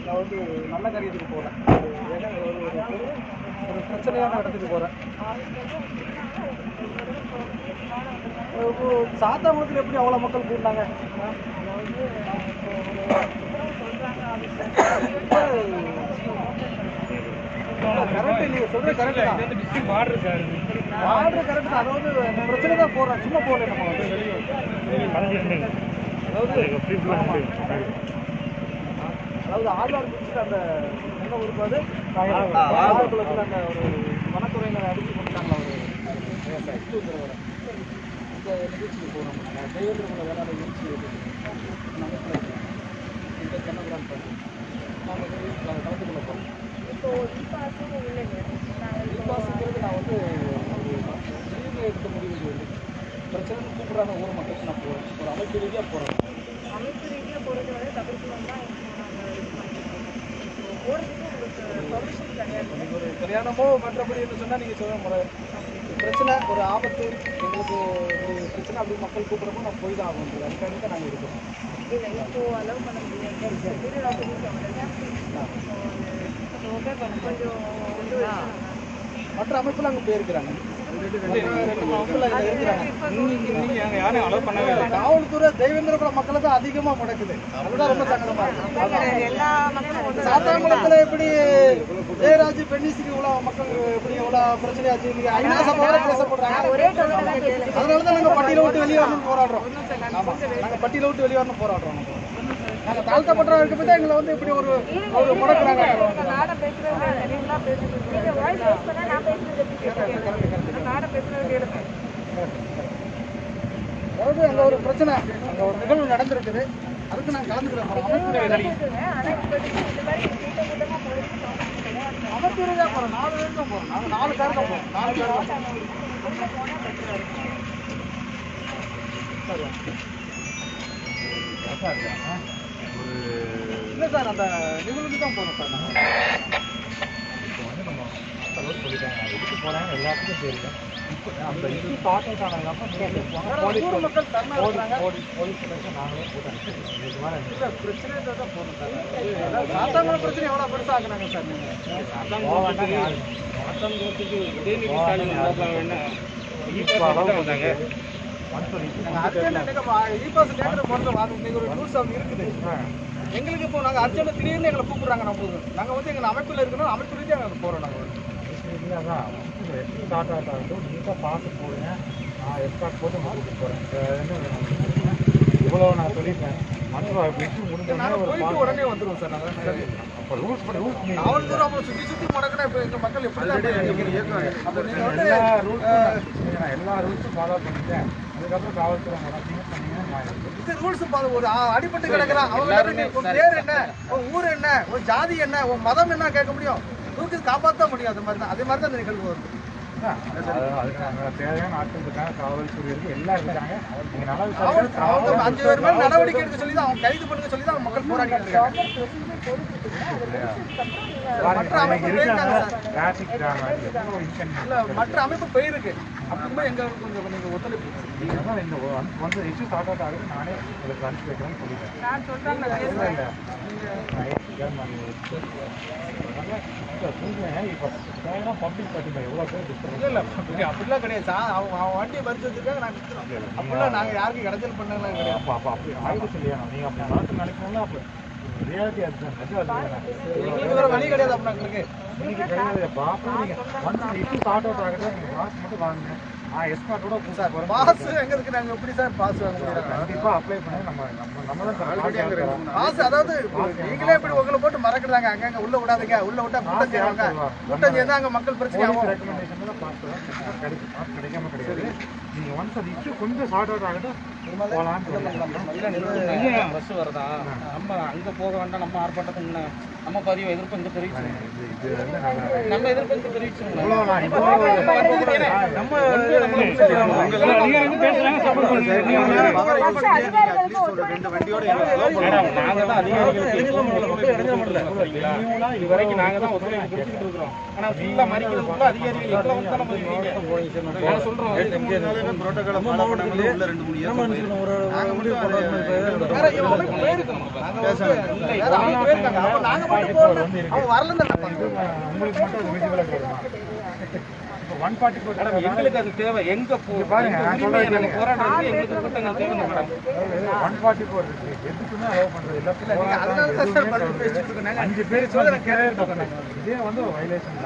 நான் வந்து நல்ல காரியத்துக்கு போகிறேன் ஏன்னா ஒரு ஒரு ஒரு பிரச்சனையான இடத்துக்கு போகிறேன் சாத்தாங்குளத்தில் எப்படி அவ்வளோ மக்கள் கூட்டாங்க கரெக்ட் நீங்கள் சொல்கிறது கரெக்ட் தான். வார்டர் சார் ஆர்டர் கரெக்ட் தான். அதாவது பிரச்சனை தான் போகிறோம் சும்மா போகல நம்ம வந்து. அதாவது அதாவது ஆழ்வார் பிடிச்சிட்டு அந்த என்ன அது ஆழ்வார்குளத்தில் அந்த ஒரு வனத்துறையினர் அடிச்சு போட்டாங்களா ஒரு விவசாயி இந்த நிகழ்ச்சிக்கு போகிறோம் தெய்வத்திரமலை வேளாண் நிகழ்ச்சி நமக்கு இந்த கண்ணபுரான் நாங்கள் நாங்கள் கலந்து கொள்ள போகிறோம் இப்போ இப்போ விசுவாசங்கிறது நான் வந்து ஒரு எடுக்க எடுத்த முடிவு பிரச்சனை கூப்பிட்றாங்க ஊர் மக்களுக்கு நான் போகிறேன் ஒரு அமைப்பு ரீதியாக போகிறேன் அமைப்பு ரீதியாக போகிறது வந்து தவிர்க்கணும் தான் போகிறதுக்கு உங்களுக்கு பர்மிஷன் கிடையாது ஒரு கல்யாணமோ மற்றபடி என்று சொன்னால் நீங்கள் சொல்ல முறை பிரச்சனை ஒரு ஆபத்து எங்களுக்கு ஒரு பிரச்சனை அப்படி மக்கள் கூப்பிட்றப்போ நான் போய் தான் ஆகணும். அதுக்காக தான் நாங்கள் வச்சுருந்தாங்க. மற்ற அமைப்பில் அங்கே போயிருக்கிறாங்க. காவல்துறை தெய்வேந்திரகுல மக்களை தான் அதிகமாக முடக்குது. அதுதான் ரொம்ப சங்கடமா இருக்கு. சாத்தாங்குளத்துல எப்படி ஜெயராஜ் பெண்ணிஸ்ரீ இவ்வளோ மக்கள் எப்படி இவ்வளோ பிரச்சனையாச்சு இன்னைக்கு ஐநா பேசப்படுறாங்க தான் கேள்வி அதனால தான் நாங்கள் பட்டியலை விட்டு வெளியே வரணும்னு போராடுறோம். பட்டியலை விட்டு வெளியே வரணும் போராடுறோம். நாங்கள் தாழ்த்தப்பட்டவங்க இருக்க போய் எங்களை வந்து இப்படி ஒரு ஒரு முடக்குறாங்க. நீங்க அதாவது அங்கே ஒரு பிரச்சனை அங்கே ஒரு நிகழ்வு நடந்திருக்குது. அதுக்கு நான் கலந்துக்கிறேன் அமைப்பு ஆனா இப்போதைக்கு இந்த மாதிரி கூட்டம் கூட்டமா போறதுக்கு சௌகரியம் கிடையாது அமைப்பு போகிறோம் நாலு பேருக்கு தான் போகிறோம் நாங்கள் நாலு பேர் தான் போகிறோம் நாலு பேர் தான் போகிறோம் சார் இல்லை சார் அந்த நிகழ்வுக்கு தான் போகிறோம் சார் நாங்கள் அளவு சொல்லிட்டாங்க எதுக்கு போறாங்க எல்லாத்துக்கும் தெரியும் இப்போ அந்த இது நீங்க போங்க போலீஸ் ஸ்டேஷன் நாங்களே மேலே இல்லை பிரச்சனை தான் அதாவது சாத்தாங்குளம் பிரச்சனை எவ்வளோ பெருசாக ஆக்குனாங்க சார் நீங்கள் உதயநிதி ஸ்டாலின் வந்தாங்க. இருக்குது. எங்களுக்கு இப்போ நாங்கள் அர்ஜென்ட் திடீர்னு எங்களை கூப்பிடுறாங்க நம்மளுக்கு. நாங்கள் வந்து எங்கள் அமைப்பில் இருக்கணும் அமைப்பு ரீதியாக நாங்கள் போகிறோம் நாங்கள் அதான் எப்படி ஸ்டார்ட் ஆகிட்டு ஆகட்டும் நீட்டாக பார்த்து போடுங்க. நான் எஸ்கார்ட் போட்டு கூட்டிட்டு போகிறேன் இவ்வளோ நான் சொல்லிட்டேன். மற்ற வெற்றி முடிஞ்சோடனே ஒரு உடனே வந்துடுவோம் சார். நாங்கள் அப்போ ரூல்ஸ் படி ரூல்ஸ் காவல்துறை அவங்க சுற்றி சுற்றி முடக்கினா இப்போ எங்கள் மக்கள் எப்படி தான் எல்லா ரூல்ஸும் நான் எல்லா ரூல்ஸும் ஃபாலோ பண்ணிட்டேன். அதுக்கப்புறம் காவல்துறை நடத்தீங்க இது ரூல்ஸ் ஒரு அடிபட்டு கிடக்குறான். அவங்க பேர் என்ன? உன் ஊர் என்ன? உன் ஜாதி என்ன? உன் மதம் என்ன? கேட்க முடியும். தூக்கி காப்பாற்ற முடியும் அது மாதிரி தான். அதே மாதிரி தான் இந்த நிகழ்வு மேல நடவடிக்கை எடுக்க சொல்லி தான் கைது பண்ணுங்க சொல்லி தான் மக்கள் போராடிட்டு இருக்காங்க. மற்ற அமைப்பு போயிருக்கு. அப்படிங்கும்போது எங்க கொஞ்சம் நீங்க ஒத்துழைப்பு நீங்கள் தான் இந்த வந்து இஷ்யூ ஸ்டார்ட் அவுட் ஆகுது நானே உங்களுக்கு அனுப்பி வைக்கிறேன்னு சொல்லிட்டேன். நான் சொல்லுவேன் இப்போ பப்ளிக் பார்ட்டிங்க எவ்வளோ பேர் டிஸ்டர்ப் இல்ல இல்ல. அப்படி- அப்படிலாம் கிடையாது. சார் அவங்க அவங்க வண்டியை மறிச்சு வச்சிருக்காங்க நான். அப்படிலாம் நாங்க யாருக்கும் இடைஞ்சல் பண்ணலாம் கிடையாது. அப்போ அப்போ அப்படி ஆயுத சொல்லியா நீங்கள் அப்படி நடத்து நினைக்கணும்னா அப்போ ரியாலிட்டி அதுதான் வழி கிடையாது எங்களுக்கு இன்னைக்கு பாப்பா நீங்கள் அவுட் ஆகுது நீங்கள் பாஸ் மட்டும் வாங்குங்க நான் எஸ்கார்ட்டோட சார் கூப்பிட்டு பாஸ் எங்க இருக்கு? நாங்க எப்படி சார் பாஸ் வாங்க முடியும்? கண்டிப்பாக அப்ளை பண்ணி நம்ம நம்ம நம்ம தான் பாஸ் அதாவது நீங்களே இப்படி உங்களை போட்டு மறக்கிறாங்க. அங்கங்க உள்ள விடாதீங்க. உள்ள விட்டா கூட்டம் செய்வாங்க. கூட்டம் சேர்ந்தா அங்க மக்கள் பிரச்சனை ஆகும். ரெக்கமெண்டேஷன் தான் பாஸ் கிடைக்கும் பாஸ் கிடைக்காம கிடையாது. நீங்கள் ஒன்ஸ் அது இஷ்யூ கொஞ்சம் ஷார்ட் அவுட் இல்ல பஸ் வருதா நம்ம அங்க போக வேண்டாம் நம்ம ஆர்ப்பாட்டத்துக்கு நம்ம பதிவு எதிர்ப்பு இந்த தெரிவிச்சு நம்ம எதிர்ப்பு நம்ம நாங்க தான் இது வரைக்கும் தான் ஒத்துழைப்பு கொடுத்துட்டு இருக்கிறோம் ஆனா ஃபுல்லா மறிக்கிறதுக்குள்ள அதிகாரிகள் வந்து நம்ம சொல்றோம் இப்போ ஒன் ஃபார்ட்டி ஃபோர் மேடம் எங்களுக்கு அது தேவை. எங்க பாருங்க, எங்களுக்கு கூட்டங்கள் தேவை மேடம். ஒன் ஃபார்ட்டி ஃபோர் இருக்கு எதுக்குமே அலோவ் பண்றது இல்லை. போராட்டம் எதுவுமே தவிர்த்து அஞ்சு பேர் இதே வந்து வைலேஷன்